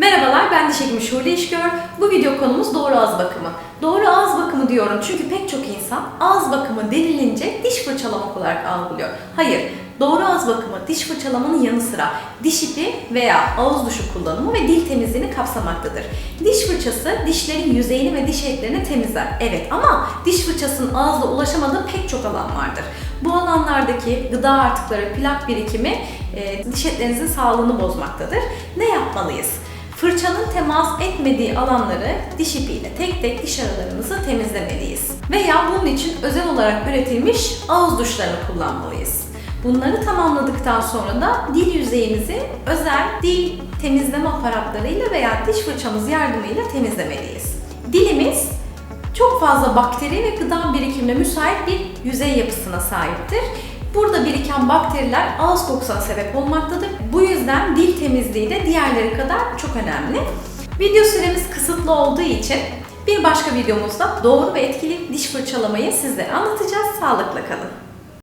Merhabalar, ben diş hekimi Şule İşgör. Bu video konumuz doğru ağız bakımı. Doğru ağız bakımı diyorum çünkü pek çok insan ağız bakımı denilince diş fırçalamak olarak algılıyor. Hayır, doğru ağız bakımı diş fırçalamanın yanı sıra diş ipi veya ağız duşu kullanımı ve dil temizliğini kapsamaktadır. Diş fırçası dişlerin yüzeyini ve diş etlerini temizler. Evet ama diş fırçasının ağızla ulaşamadığı pek çok alan vardır. Bu alanlardaki gıda artıkları, plak birikimi e, diş etlerinizin sağlığını bozmaktadır. Ne yapmalıyız? Fırçanın temas etmediği alanları diş ipiyle tek tek diş aralarımızı temizlemeliyiz. Veya bunun için özel olarak üretilmiş ağız duşlarını kullanmalıyız. Bunları tamamladıktan sonra da dil yüzeyimizi özel dil temizleme aparatlarıyla veya diş fırçamız yardımıyla temizlemeliyiz. Dilimiz çok fazla bakteri ve gıda birikimine müsait bir yüzey yapısına sahiptir. Burada biriken bakteriler ağız kokusuna sebep olmaktadır. Bu yüzden dil temizliği de diğerleri kadar çok önemli. Video süremiz kısıtlı olduğu için bir başka videomuzda doğru ve etkili diş fırçalamayı sizlere anlatacağız. Sağlıkla kalın.